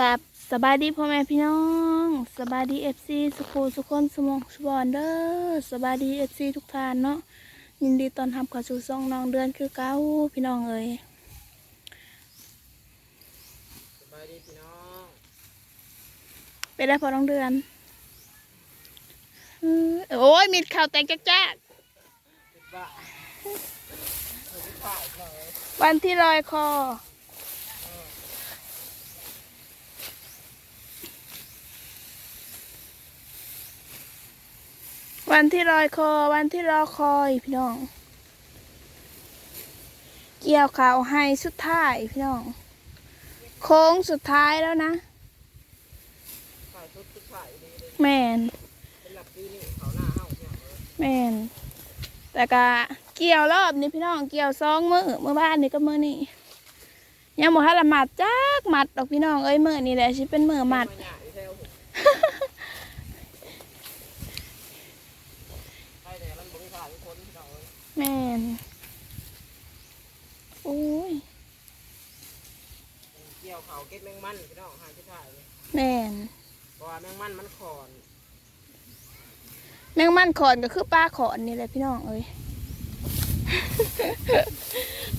กับสบายดีพ่อแม่พี่น้องสบายดีเอฟซีสุขูสุขคนสมองสุบอนเด้อสบายดีเอฟซีทุกท่านเนาะยินดีต้อนรับเข้าสู่ซ่องน้องเดือนคือเก้าพี่น้องเอ้ยสบายดีพี่น้องเป็นได้พอน้องเดือนเออโอ้ยมีข่าวแตกจ้าคิดว่าเอาไปถ่ายหน่อยๆวันที่ลอยคอ วันที่ลอยคอวันที่รอคอยพี่น้อง เกี่ยวข่าวให้สุดท้ายพี่น้อง โค้งสุดท้ายแล้วนะแมนแมนแต่กะเกี่ยวรอบนี้พี่น้องเกี่ยวซองมือเมื่อบ้านนี่ก็มือนี่ยังบ่ทันละหมัดจักหมัดดอกพี่น้องเอ้ยมือนี่แหละชิเป็นมือหมัดาหยาอีแถวผมไปแต่มันบริษัททุกคนพี่น้องเอ้ย แมนโอ้ยเกี่ยวเขาเก็บแมงมันพี่น้องหาชุดถ่ายเลยแมนเพราะว่าแมงมันมันขอนแมงมันขอนก็คือปลาขอนนี่แหละพี่น้องเอ้ย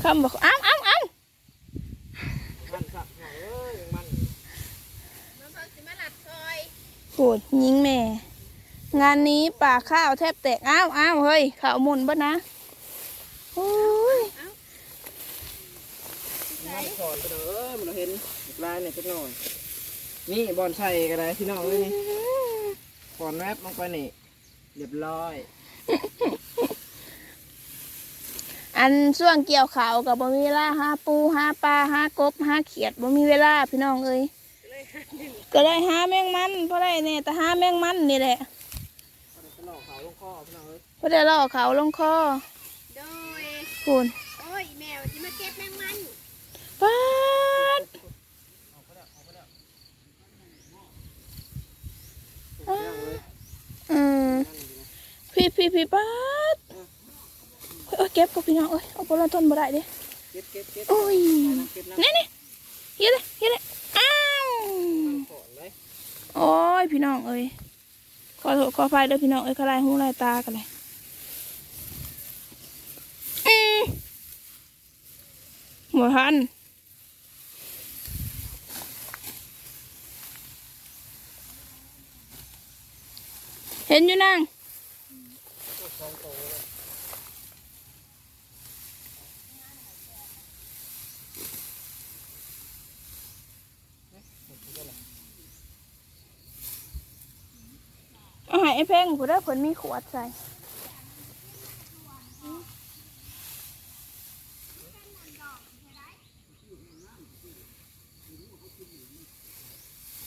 คำบอกอ้าวอ้าวอ้าวมันสับหน่อยเอ้ยแมงมันโหดยิงแม่ งานนี้ป่าข้าวแทบแตกอ้าวอ้าวเฮ้ยข่าวหมุนบ่นะ โอ้ยมันขอนพี่น้องเอ้ยมันเห็นลายเนี่ยจักหน่อย นี่บอลใส่กันเลยพี่น้องเลยนี่ขอนแวบลงไปนี่เรียบร้อย อันช่วงเกี่ยวขาวกับบ่มีเวลาหาปูหาปลาหากบหาเขียดบ่มีเวลาพี่น้องเอ้ยก็ได้หาแมงมันเพราะได้เนี่ยแต่หาแมงมันนี่แหละเอาไปหลอกเขาลงคอพี่น้องเอ้ยเพราะได้ล่อเขาลงคอ โดยคุณโอ้ยแมวจะมาเก็บแมงมันป้าดเอาไปแล้วเอาไปแล้วเอาไปแล้วเลยอืมพี่พี่พี่ป้าดเฮ้ยเอาเก็บกับพี่น้องเอ้ยเอาปลาทนบ่ได้เด้เก็บเก็บเก็บโอ้ยเก็บนะนี่นี่เฮ็ดเลยเฮ็ดเลยอ้าวขอนเลยโอ้ยพี่น้องเอ้ยขอโทษขอไฟเด้อพี่น้องเอ้ยขลายหูลายตากันเลยอืม หมดทันเห็นอยู่นั่งองโตเลยอาหารไอ้เพ่งผู้ได้ผลมีขวดใส่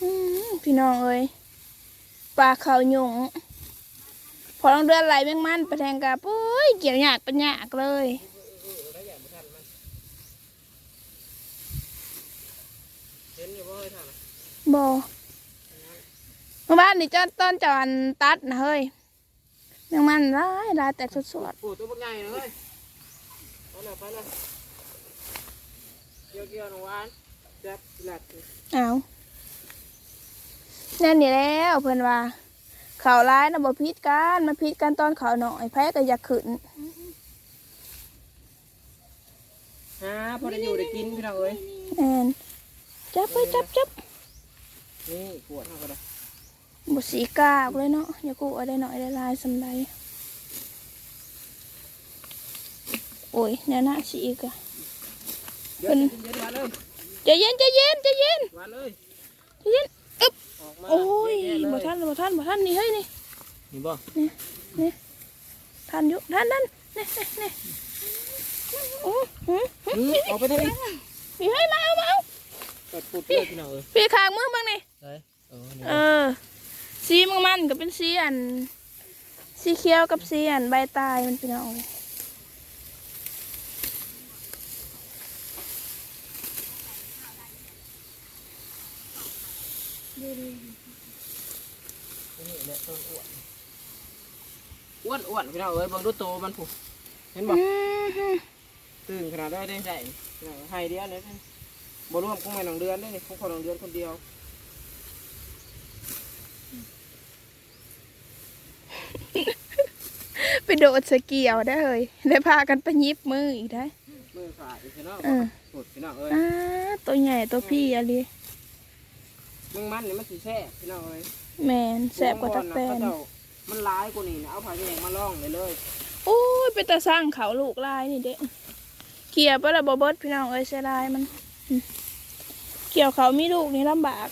อืมพี่ น้องเอ้ยปลาเขาหยงพอลองเดือนไหลแมงมันไปแทงกาปุ้ยเกี่ยวหยากเป็นหยากเลยแล้วอย่าไปทันมันเห็นอยู่ว่าเฮ้ยท่านน่ะบอเมื่อวานนี่เจ้าต้นจอนตัดนะเฮ้ยแมงมันร้ายร้ายแตกสดปูตัวบักใหญ่นะเฮ้ยไปเลยไปเลยเกี่ยวเกี่ยวหนูหวานจับหลัดๆเอา แน่นนี่แล้วเพื่อนว่าเขาร้ายนะบ่พิษกันมาพิษกันตอนเขาหน่อยแพ้ก็อยากขึ้นฮะพอได้อยู่ได้กินพี่น้องเอ้ยแอนจับไปจับจับนี่ขวดเท่ากันเลยบุสีกาบเลยเนาะอย่ากูเอาได้หน่อยได้ลายสำไรโอ้ยเนี่ยน่าสีอีกอะเดี๋ยวเดี๋ยวหวานเลยใจเย็นใจเย็นใจเย็นหวานเลยใจเย็น อึ๊บออกมาโอ้ยแๆเลยบ่ทันบ่ทันบ่ทันนี่เฮ้ยนี่นี่บ่ทันอยู่ทันนั่นนี่นี่นี่โอ้หืมอืมออกไปทางนี้พี่ให้มาเอามาเอาเปิดปุดเลยพี่น้องเอ้ยพี่ขางมือบ้างนี่ใช่เออนี่เออสีมันมันก็เป็นสีอันสีเขียวกับสีอันใบตายมันเป็นเอาเลย นี่แหละต้นอ้วนอ้วนอ้วนพี่น้องเอ้ยเบางดูโตมันผูเห็นบ่อืมฮึตื่นขนาดได้ได้ใส่ให้เดียวเลยบ่รวมของแม่น้องเดือนได้นี่ของคนน้องเดือนคนเดียวไปโดดสเกียวได้เลยได้พากันไปยิบมืออีกได้มือขาดอีกเนาะเออสุดพี่น้องเอ้ยอ่าตัวใหญ่ตัวพี่อะไรมึ งมันนี่มันสิแซ่บพี่น้องเอ้ยแมนแสบกว่าตักแตนเขาเจ้ามันร้ายกว่านี่นะเอาผ้าแยงมาล่องเลยเลยโอ้ยเป็นตาสร้างเขาลูกลายนี่เด็เกี่ยวไปละบเบิดพี่น้องเอ้ยเสียดายมันอืมเกี่ยวเขามีลูกนี่ลำบาก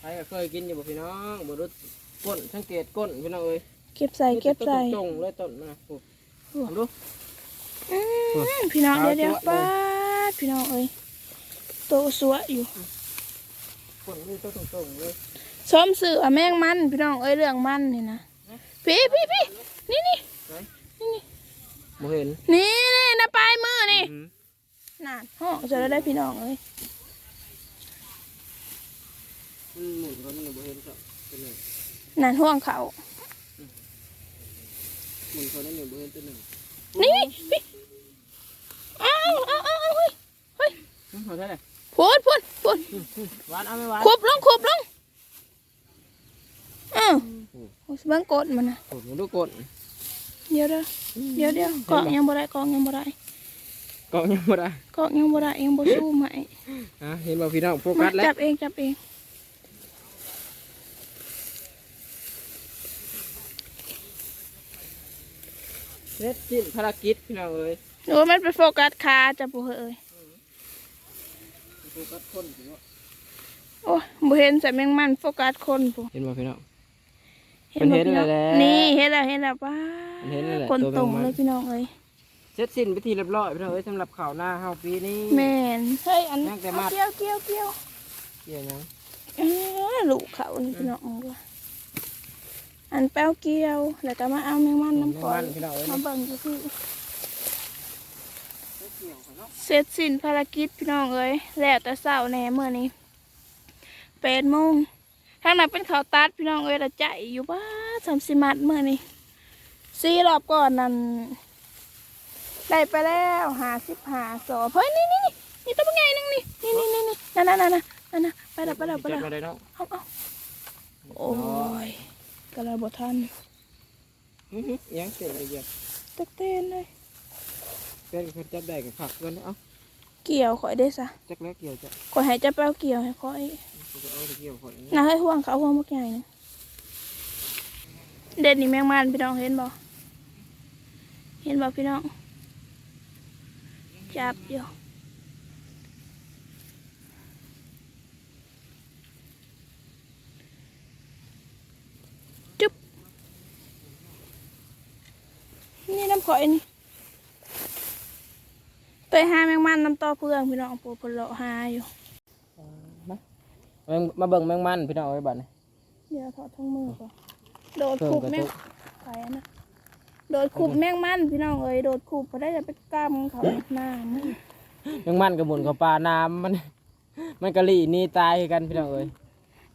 ใครก็เคยกินอยู่บ่พี่น้องบ่รู้ก้นสังเกตก้นพี่น้องเอ้ยเก็บใส่เก็บใส่ตรงๆเลยต้นมันนะโอ้ลองดูอืมพี่น้องเดี๋ยวเดี๋ยวขาวจั๊วะเลยป้าดพี่น้องเอ้ยโตสวยอยู่ ก้นนี่ต้นตรงๆเลยซ้อมสื่ออะแมงมันพี่น้องเอ้ยเรื่องมันนี่นะพี่พี่พี่นี่นี่บ่เห็นนี่นี่นะปลายมือนี่อืมน่ะห้องจะได้พี่น้องเอ้ยมันหมุนก็มันบ่เห็นครับตัวหนึ่งนั่นห่วงเขาหมุนเขาได้หนึ่งบ่เห็นตัวหนึ่งนี่พี่อ้าวอ้าวอ้าวอ้าวเฮ้ยเฮ้ยอืมเขาได้เลย พูดพูดพูดหวานเอาไหม่หวานขบลงขบลงอ้าวโอ้ยเบังกดมันนะโอ้โหดูก้นเดี๋ยวเด้อเดี๋ยวเดี๋ยวเกาะยังบ่ได้เกาะยังบ่ได้เกาะยังบ่ได้เกาะยังบ่ได้ยังบ่สู้ไหมอะเห็นบ่พี่น้องโฟกัสแล้วจับเองจับเองเสร็จสิ้นภารกิจพี่น้องเอ้ยหรือว่ามันไปโฟกัสขาจับปูเอ้ย โฟกัสคนพี่น้องโอ้ยบ่เห็นใส่แมงมันโฟกัสคนปูเห็นบ่พี่น้องบ่เห็นพี่องแล้วนี่เห็นแล้วเห็นแล้วป้าเห็นแล้วแหละคนตัวตรงแมงมัน เลยพี่น้องเอ้ยเสร็จสิ้นพิธีเรียบร้อยพี่น้องเอ้ยสำหรับข่าวหน้าเฮาปีนี้ แม่นเฮ้ยอันยังแต่เอามัดเกี่ยวเกี่ยวเกี่ยวเกี่ยวหยังเอ้อลูกเขานี่พี่น้องว่าอันแป้วเกี่ยวแล้วก็มาเอาแมงมันน้ำแมงก่อมันนพี่น้องเอ้ยมาเบิ่งอยู่พี่เกี่ยวกัน เนาะเสร็จสิ้นภารกิจพี่น้องเอ้ยแล้วแต่เช้าแหน่เมื่อนี้แปดโมงทางนั้นเป็นเขาวตัดพี่น้องเอ้ยละใจอยู่บ้าสามสิมัดเมื่อนี้สี่รอบก่อนนั่นได้ไปแล้วหาสิบหาสอบเฮ้ยนี่นี่นี่นี่ตัวเป็นไงนึงนี่นี่นี่นี่นี่นั่นนั่นนั่นนั่นนั่นนั่นไปแล้วไปแล้วไปเก็แล้บวมาได้เนาะเอาเอาโอ้ยกระบทันอื้อหือยังเสร็จเลยเกี่ยวตักเต้นเลย เกินคนจับได้กับผักเกินเอ้าเกี่ยวข่อยได้ซะจักแล้วเกี่ยวจะข่อยให้จะแป้วเกี่ยวให้ข่อยจะเอาไปเกี่ยวคนนี้น่าให้ห่วงเขาห่วงพวกใหญ่นะเด่นนี่แมงมันพี่น้องเห็นบ่เห็นบ่พี่น้อง จับอยู่จุ๊บนี่น้ำข่อยนี่ ไปหาแมงมันน้ำต่อเพื่องพี่น้องปูเพนเลาะหาอยู่แมงมาเบิ่งแมงมันพี่น้องเอ้ยบัดนี้เดี๋ยวถอดทั้งมือก่อนโดดเพิ่มขุบกระแมตุงกไปนะโดดขุบแมงมันพี่น้องเอ้ยโดดขุบพอได้จะไปกล้ามเขาหน้ามันแมงมันกับหมุนกับปลาน้ำมัน มันกะลี่นี่ตายคือกันพี่น้องเอ้ย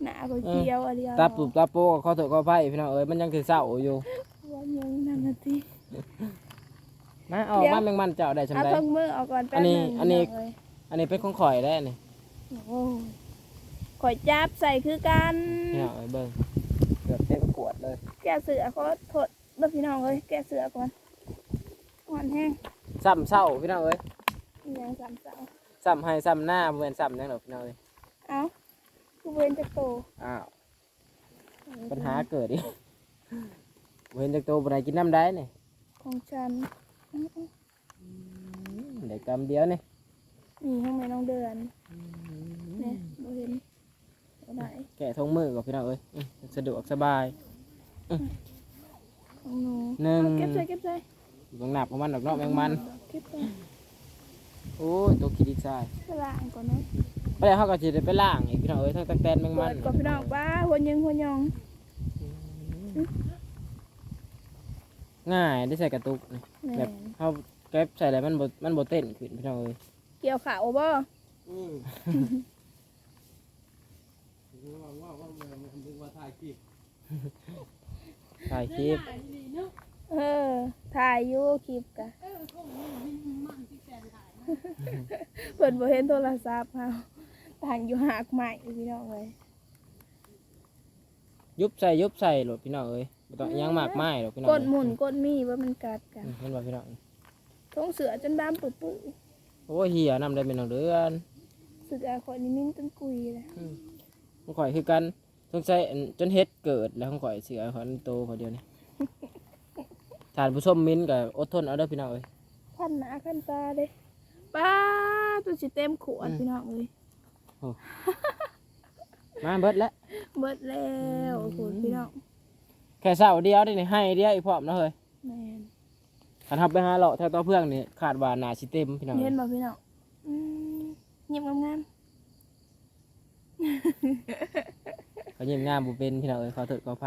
หน้าก็เจียวอะไรตาปุบตาโปกับข้อเถอะข้อไผ่พี่น้องเอ้ยมันยังถือเศร้าอยู่วันยังนั่นนาที นะเอามาแมงมันเจ้าได้ชำเอาได้ทั้งมือออกก่อนแป๊บอันนี้หนึงอันนี้พี่งเยอันนี้เป็นของข่อยได้นี่โอ้ยข่อยจับใส่คือกันพี่น้องเอ้ยเบิ่งเกือบเต็มขวดเลยแกะเสือขอโทษเด้อพี่น้องเอ้ยแกะเสือก่อนอ่อนแห้งซ้ำเศร้าพี่น้องเอ้ยอีหยังสามเสาซ้ำให้ซ้ำหน้าเหมือนซ้ำนั่นหรอกพี่น้องเอ้ยเอาคือเวนจะโตอ้าวปัญหาเกิดอีกเว้นจากตัวบ่ได้กินน้ำได้นี่ของฉันอื้อ เด็กกำเดียวนี่ๆนี่ห้องแม่น้องเดือนเนี่ยบ่เห็นบ่ได้แกะทงมือกับพี่น้องเอ้ยอื้อสะดวกสบายของหนูหนึ่งเอาเก็บใส่เก็บใส่บางหนับของมันดอกเนาะแมงมันเก็บใส่โอ้ยตัวขี้ดินทรายไปล้างก่อนเนาะไปแล้วเขาก็จะได้ไปล่างอีกพี่น้องเอ้ยทั้งตะแตนแมงเปิมันดก่อนพี่น้องป้าหัวยิงหัวยอง ง่ายได้ใส่กระตุกนี่แหแบม่บเขาเก็บใส่แล้วมันบ่มันบ่เต้นขึ้นพี่น้องเอ้ยเกี่ยวขาวบ่ถ่ายคลิปเออ ถ่ายอยู่คลิปกะเปิดบ่เห็นโทรศัพท์เฮาต่างอยู่หากใหม่พี่น้องเลยยุบใส่ยุบใส่โหลดพี่น้องเอ้ย บ่ต้องอิหยังมากมายหรอกพี่น้องกดหมุนกดมีว่ามันกัดกันอืมเห็นบ่พี่น้อง ท้องเสือจนดำปุปุโอ้ยเหียนำได้เป็นน้องเดือนสึกอาข่อยนี่มิ้นจนกุยเลยของข่อยคือกันสงสัยอันจนเฮ็ดเกิดแล้วของข่อยเสือข่อยมันโตข่อยเดียวนี่ ท่านผู้ชมมิ้นก็อดทนเอาเด้อพี่น้องเอ้ยขั้นหนาขั้นตาเลยป้าตัวสิเต็มขวดอืมพี่น้องเลยมาเบิดแล้ว เบิดแล้วโอ้โหพี่น้อง แค่เช้าเดียวได้นี่ให้เดียวอีกพร้อมเนาะเฮ้ยแมนคันทับไปหาเลาะแถวต่อเพื่องนี่คาดว่าน่าสิเต็มพี่น้องเห็นบ่พี่น้องอืมเงียบงามเขายิ้มงามบ่เป็นพี่น้องเอ้ยเขาเถิดเขาไผ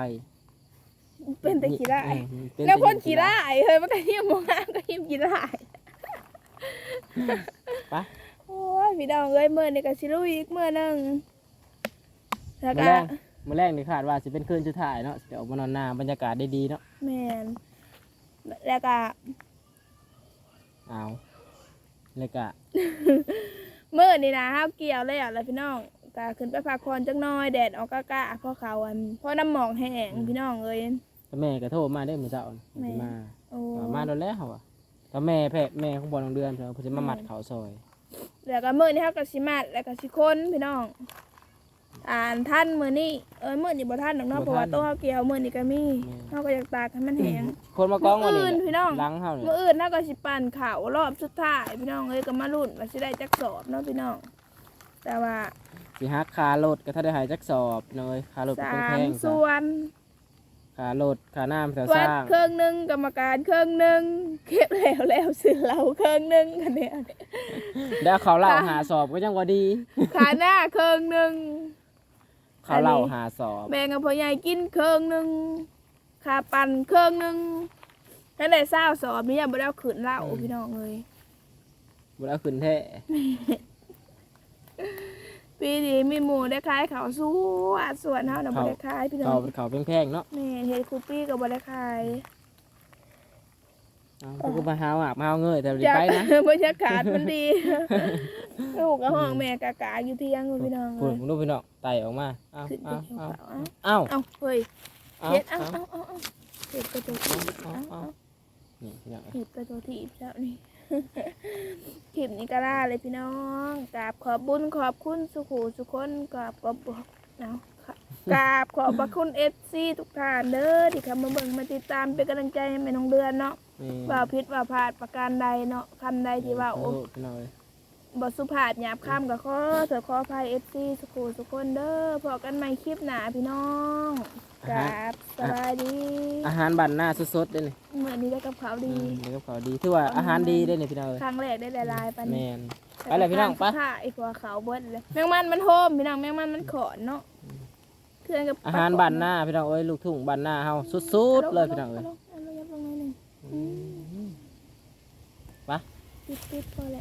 ๆเป็นแต่ขี้ได้อืมเป็นแล้วคนแต่ขี้ได้เฮ้ยมันก็เงียบงามก็เงียบขี้ได้ไปโอ้ยพี่น้องเอ้ยเมื่อนี่ก็สิลุยอีกเมื่อหนึงแล้วมื้อก็แรง มื้อแรงนี่คาดว่าสิเป็นคืนสุดท้ายเนาะสิออกมานอนหน้าบรรยากาศได้ดีเนาะแมนแล้วก็เอาแล้วก็เมื่อนี่นะห้าวเกี่ยวเลยอะแล้วพี่น้องก็ขึ้นไปพักผ่อนจักหน้อยแดดออกกะกะเพราะเขาอันเพราะน้ำหมอกแห้งพี่น้องเอ้ยถ้าแม่ก็โทรมาได้อมื้อเช้านี่แม่สิมาโอ้ว่ามาโดนแล้วอะถ้าแม่แพ้แม่ของบ่น้องเดือนเพิ่นเพิ่นสิมามัดเขาซอย แล้วก็มื่อนี่เฮาก็สิมาดแล้วก็สิคนพี่น้อง อ่านท่านมื้อนี้เอ้ยมื้อนี้บ่ท่านดอกเนาะเพราะว่าโต๊ะเฮาเกี่ยวมื้อนี้ก็มีเฮาก็อยากตากให้มันแห้ง คนมากองวันนี้มื้ออื่นพี่น้อง หลังเฮานี่มื้ออื่นเฮาก็สิปั่นข้าวรอบสุดท้ายพี่น้องเอ้ยก็มาลุ้นว่าสิได้จักสอบเนาะพี่น้อง แต่ว่าสิหักค่ารถก็ถ้าได้หายจักสอบเนยค่ารถก็สาแพมงๆซะส่วนค่ารถค่าน้ำค่าสวัดร้าง เครื่องหนึงกรรมการเครื่องหนึงเก็บแล้วแล้วซื้อเหล้าเครื่องหนึงกันเนี่ย แล้วเขาเล่าหาสอบก็ยังว่าดี ขาหน้าเครื่องหนึง เขาเล่าหาสอบแบ่งกับพ่อใหญ่กินเครื่องหนึงขาปั่นเครื่องหนึงนั่นแหละเศร้าสอบนี่ยังบ่ได้เอาขืนเหล้าพี่น้องเลยบุญเอาขึ้นแท้ปีนี้มีหมูได้ขายข้าวสวยส่วนเฮาน่ะบ่ได้ขายพี่น้อเขางเขาแพงๆเนาะแม่เฮ็ดคูปี้ก็บ่ได้ขายเอาพวกก็มาหาหมากมาเอาเงยแต่บ่จากได้ไปนะบรรยากาศมันดี ลูกกับห้องแม่กากาอยู่เที่ยงอยู่พี่น้องคุเลณยมึงดูพี่น้องไต่ออกมาเอาขึ้นไปเอาเขียวเอาขาวเอ้าเอาเอ้าเฮ็ดเอ้าเอ้าเอ้าเอ้าเฮ็ดกระโดดถีบเอาเอ้าเอาเอ้านี่พี่น้องเฮ็ดกระโดดถีบแล้วนี่ คลิปนี้ก็ล่าเลยพี่น้องกราบขอบบุญขอบคุณสุขูสุคนกราบขอบเนาะกราบขอบพระคุณเอฟซีทุกท่านเด้อที่เข้ามาเบิ่งมาติดตามเป็นกำลังใจให้แม่น้องเดือนเนาะนี่ว่าผิดว่าพลาดประการใดเนาะคำใดที่ว่าโอ้โอ้พี่น้องเอ้ย บทสุภาพหยาบคำกับข้อเถอขออภัยเอฟซีสุขุสุคนเด้อพอกันใหม่คลิปหนาพี่น้องกราบสบายดี อาหารบ้านหน้าสดๆเด้อนี่เหมือนนี้ได้กับเขาวอืดีมเดี๋ยวกับเขาดีถือว่าอาหารดีเด้อนี่พี่น้องเอ้ยครั้งแรกได้หลายๆปันแม่นี้นไปเลยพี่น้องไปค่ะไอพัวเขาวเบิ้เลยแมงมันมันโฮมพี่น้องแมงมันมันขอนเนาะเครื่องกับอาหารบ้านหน้าพี่น้องเอ้ยลูกทุ่งบ้านหน้าเฮาสุดๆเลยพี่น้องเอ้ยาลงเอาลงเอาลงเอาลงหน่อยหนึ่งอืมไปปิดปิดพอแล้ว